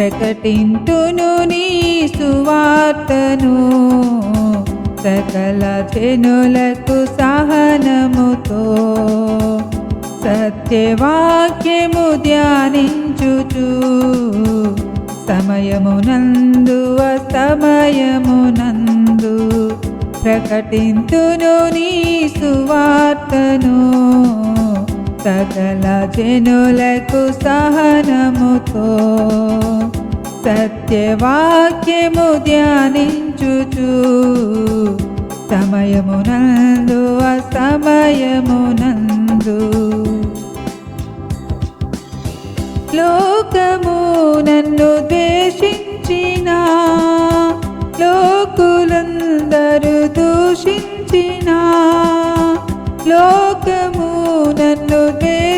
ప్రకటింతును నీ సువార్తను. సకల జనులకు సహనముతో సత్యవాక్యము ధ్యానించుచు. సమయమునందు సమయమునందు ప్రకటింతును నీ సువార్తను. సకల జనులకు సహనముతో సత్యవాక్యము ధ్యానించుచు సమయమునందు అసమయమునందు లోకము నన్ను ద్వేషించిన లో నన్ను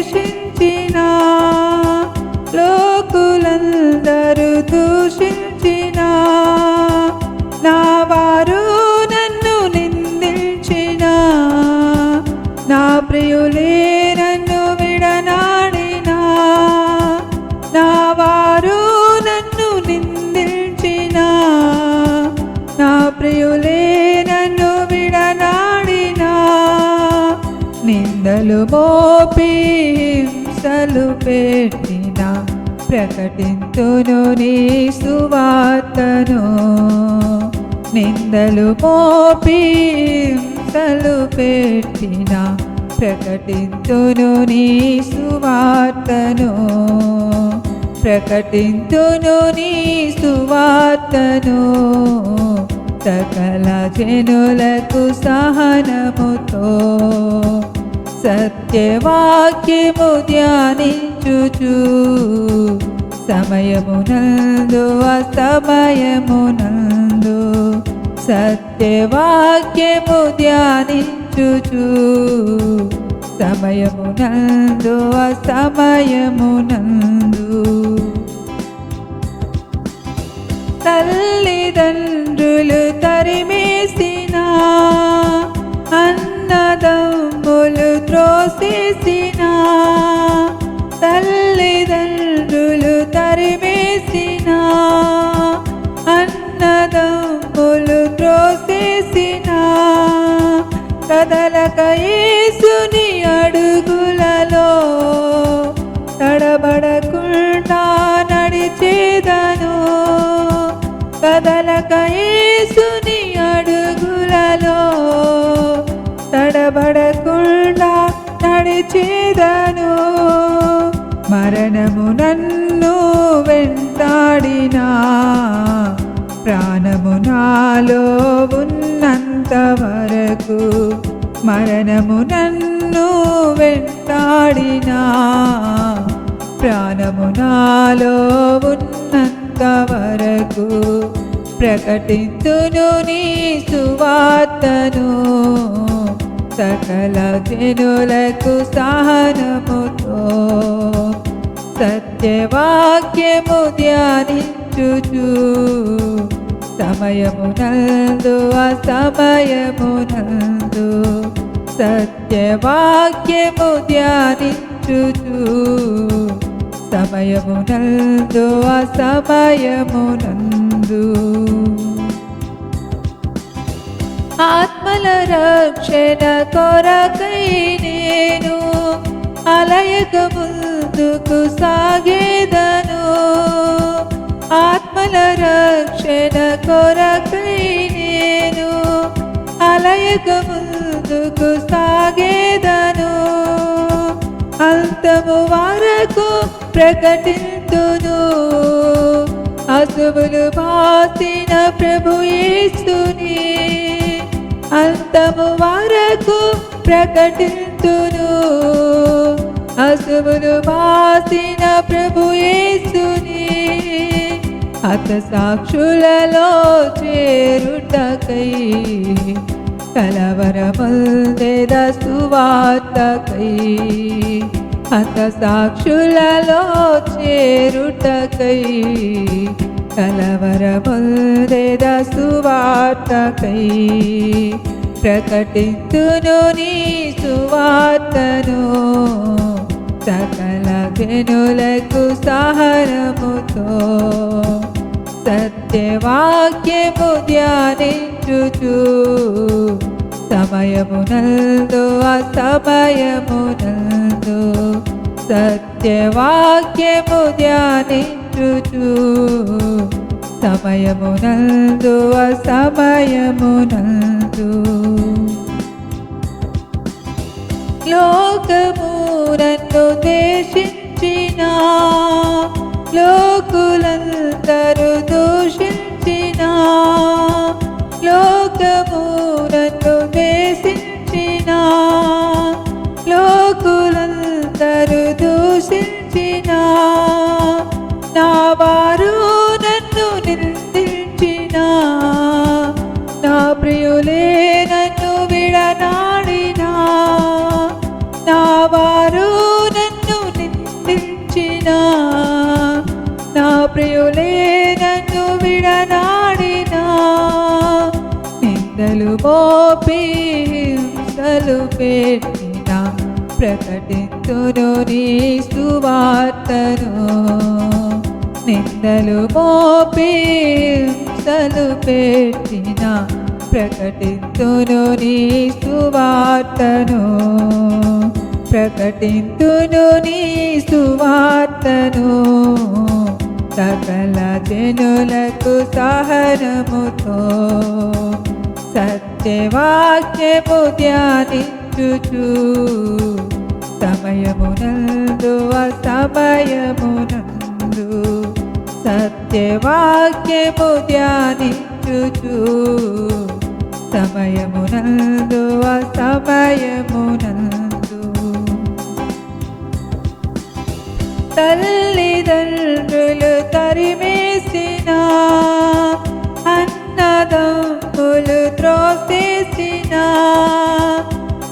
కన్నులు మోపి హింసలు పెట్టిన ప్రకటింతును నీ సువార్తను. నిందలు మోపి హింసలు పెట్టిన ప్రకటింతును నీ సువార్తను. ప్రకటింతును నీ సువార్తను. సకల జనులకు సహనముతో సత్యవాక్యము ధ్యానించుచు. సమయమునందు అసమయమునందు సత్యవాక్యము ధ్యానించుచు. సమయమునందు అసమయమునందు తల్లిదండ్రులు తరిమి త్రోసేసిన తల్లిదండ్రులు తరిమేసిన అన్నదమ్ములు త్రోసేసిన కదలక యేసుని అడుగులలో తడబడకుండా నడిచేదను కదలక చేదను. మరణము నన్ను వెంటాడినా. ప్రాణము నాలో ఉన్నంత వరకు మరణము నన్ను వెంటాడినా. ప్రాణము నాలో ఉన్నంత వరకు ప్రకటింతును నీ సువార్తను. సకల జనులకు సహనముతో సత్యవాక్యము ధ్యానించుచు. సమయమునందు అసమయమునందు సత్యవాక్యము ధ్యానించుచు. సమయమునందు అసమయమునందు ఆత్మల రక్షణ కొరకై నేను అలయక ముందుకు సాగేదను. ఆత్మల రక్షణ కొరకై నేను అలయక ముందుకు సాగేదను. అంతము వరకు ప్రకటింతును. అసువులు బాసిన ప్రభు యేసుని. అంతము వరకు ప్రకటింతును అసువులు వాసిన ప్రభు యేసుని అత సాక్షులలో చేరుటకై కలవరముందెద సువార్తకై అత సాక్షులలో చేరుటకై కలవరముందెద సువార్తకై ప్రకటింతును నీ సువార్తను. సకల జనులకు సహనముతో సత్యవాక్యము ధ్యానించుచు సమయమునందు అసమయమునందు సత్యవాక్యము ధ్యానించుచు సమయమునందు అసమయమునందు లోకము నన్ను దేశించిన లోకులందరూ దూషించిన లోకము నన్ను దేశించిన లోకులందరూ దూషించిన. నా వారు వారు నన్ను నిందించిన. నా ప్రియులే నన్ను విడనాడిన. నిందలు మోపి హింసలు పెట్టిన. ప్రకటింతును నీ సువార్తను. నిందలు మోపి హింసలు పెట్టిన. ప్రకటింతును నీ సువార్తను. ప్రకటింతును నీ సువార్తను. సకల జనులకు సహనముతో సత్యవాక్యము ధ్యానించుచు. సమయమునందు అసమయమునందు సత్యవాక్యము ధ్యానించుచు. సమయమునందు అసమయమునందు తల్లిదండ్రులు తరిమేసిన అన్నదమ్ములు త్రోసేసిన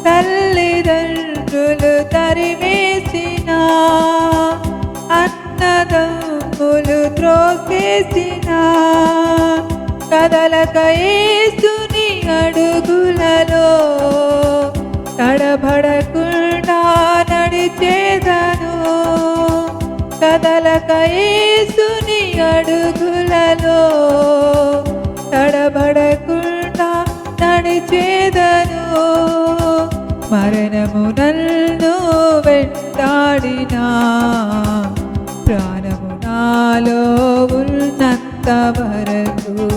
తల్లిదండ్రులు తరిమేసిన అన్నదమ్ములు త్రోసేసిన. కదలక యేసుని అడుగులలో తడబడకుండా నడిచేదన కదలక యేసుని అడుగులలో తడబడకుండా నడిచేదను. మరణము నన్ను వెంటాడినా ప్రాణము నాలో ఉన్నంత వరకు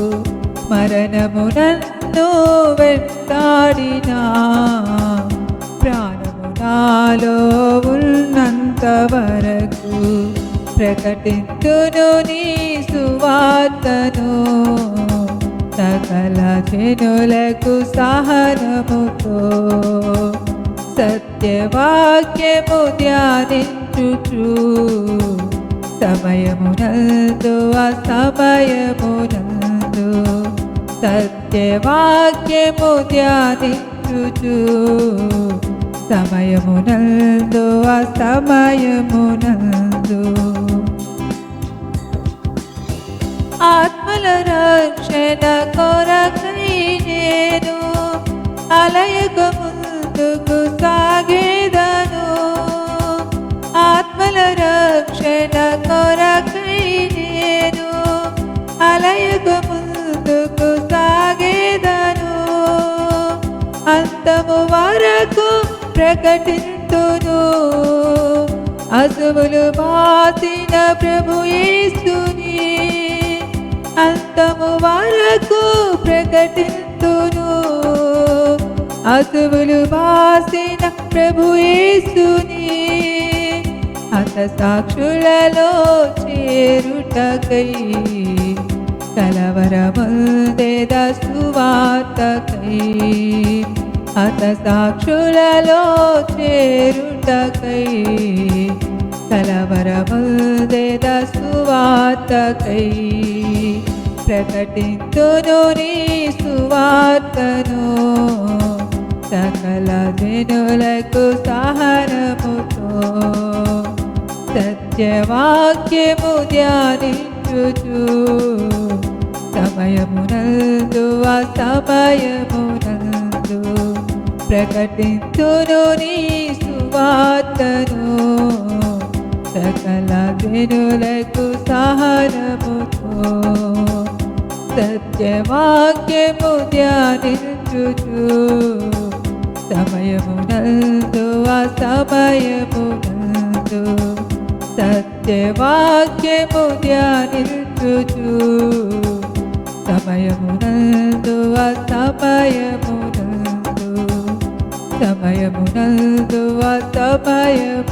మరణము నన్ను వెంటాడినా. నాలో ఉన్నంత వరకు ప్రకటించును నీ సువార్తను. సకల జనులకు సహనముతో సత్యవాక్యము ధ్యానించుచు. సమయమునందు అసమయమునందు సత్యవాక్యము ధ్యానించుచు. సమయమునందు అసమయమునందు ఆత్మల రక్షణ కొరకై నేను అలయక ముందుకు ప్రకటింతును. అసువులు బాసిన ప్రభు యేసుని అంతము వరకు ప్రకటింతును. అసువులు బాసిన ప్రభు యేసుని అత సాక్షులలో చేరుటకై కలవరముందేద సువార్తకై హతసాక్షులలో చేరుటకై కలవరముందేద సువార్తకై ప్రకటింతును నీ సువార్తను సకల జనులకు సహనముతో. సత్యవాక్యము ధ్యానించుచు సమయమునందు సమయమునందు ప్రకటించును నీ సువార్తను. సకల జనులకు సహనముతో సత్యవాక్యము ధ్యానించుచు. సమయమునందు ఆ సమయమునందు సత్యవాక్యము ధ్యానించుచు. సమయమునందు ఆ సమయము பயமுணர்ந்து வாத்த பயம்